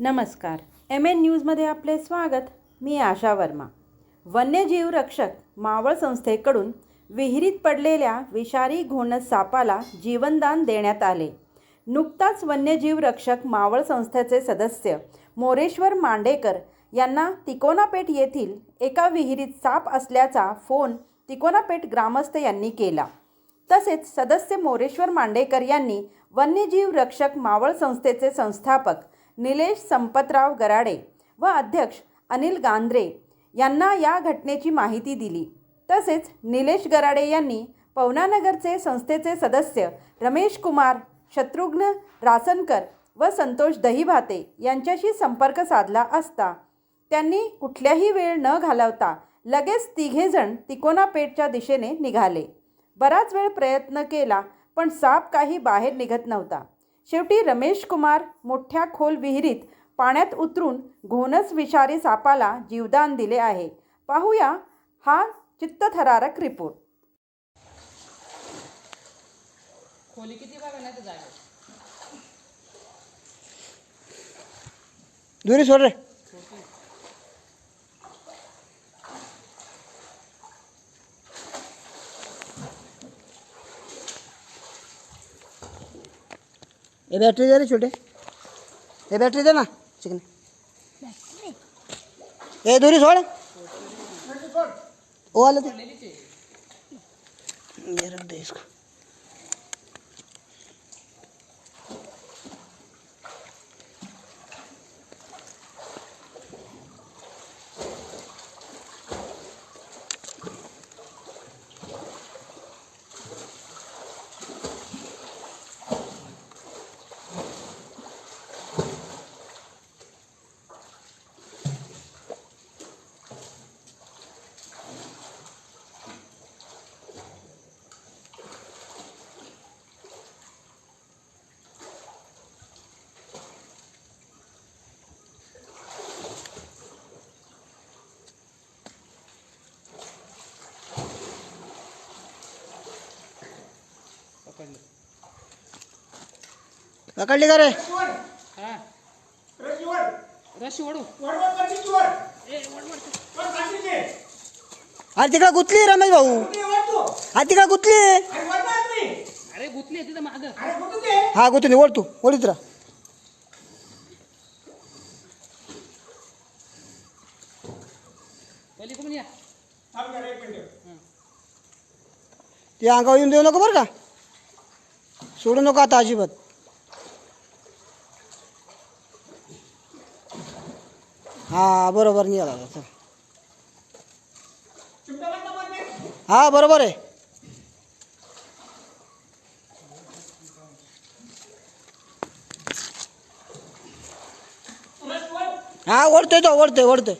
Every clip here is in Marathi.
नमस्कार. एम एन न्यूजमध्ये आपले स्वागत. मी आशा वर्मा. वन्यजीव रक्षक मावळ संस्थेकडून विहिरीत पडलेल्या विषारी घोणस सापाला जीवनदान देण्यात आले. नुकताच वन्यजीव रक्षक मावळ संस्थेचे सदस्य मोरेश्वर मांडेकर यांना तिकोनापेठ येथील एका विहिरीत साप असल्याचा फोन तिकोनापेठ ग्रामस्थ यांनी केला. तसेच सदस्य मोरेश्वर मांडेकर यांनी वन्यजीव रक्षक मावळ संस्थेचे संस्थापक निलेश संपतराव गराडे व अध्यक्ष अनिल गांद्रे यांना या घटनेची माहिती दिली. तसेच निलेश गराडे यांनी पवनानगरचे संस्थेचे सदस्य रमेश कुमार शत्रुघ्न रासनकर व संतोष दहीभाते यांच्याशी संपर्क साधला असता. त्यांनी कुठल्याही वेळ न घालवता लगेच तिघेजण तिकोनापेठच्या दिशेने निघाले. बराच वेळ प्रयत्न केला पण साप काही बाहेर निघत नव्हता. शेवटी रमेश कुमार मोठ्या खोल विहिरीत पाण्यात उतरून घोणस विषारी सापाला जीवदान दिले आहे. पाहूया हा चित्तथरारक रिपोर्ट. खोली किती जागा दुरी सोड रे. ये बॅटरी दे रे छोटे। हे बॅटरी दे ना चिकन। ए दुरी सोड ओ आलं ते ये रख दे इसको। पकडली का रे? हा. रशी ओढू. अरे तिकडे गुतली रमेश भाऊ. हा तिकडे गुतली. अरे गुतली तिथं माग. हा गुतली ओढ तू. ओढीत राहा. या. ते अंगावर येऊन देऊ नको बरं का? सोडू नको आता अजिबात. हा बरोबर नाही आला चल. हा बरोबर आहे. हा ओढतोय तो ओढतोय ओढतोय.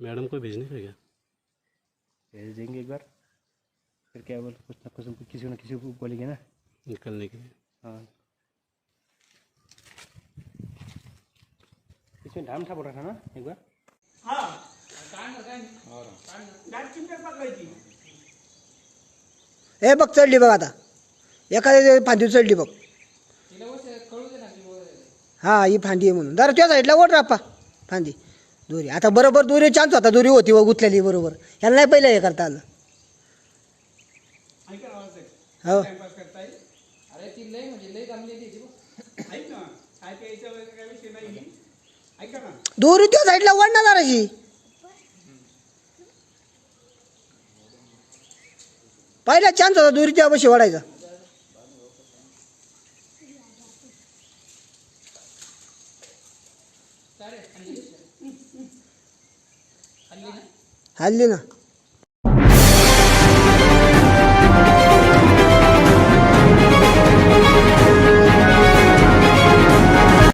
मैडम को भेजने का क्या? भेज देंगे एक बार। फिर क्या बोल कुछ ना कुछ किसी न किसी को बोलेंगे ना। निकलने के लिए। हाँ। इसमें धाम था बोल रहा था ना एक बार? हे। बघ चढली बघ आता. एखाद्या फांदी चढली बघ. हा ही फांदी आहे म्हणून. जरा त्या साईडला ओढ रापा फांदी. दोरी. आता बरोबर दोरी चान्स होता. दोरी होती व गुतलेली बरोबर. ह्याला नाही पहिलं हे करता आलं. हो. अरे ती लय म्हणजे लय जमलेली ती बघ. दोरी त्या साईडला ना जराशी पहिला चान्स होता चालेल खाल्ली खाल्ली ना? हल्ली ना.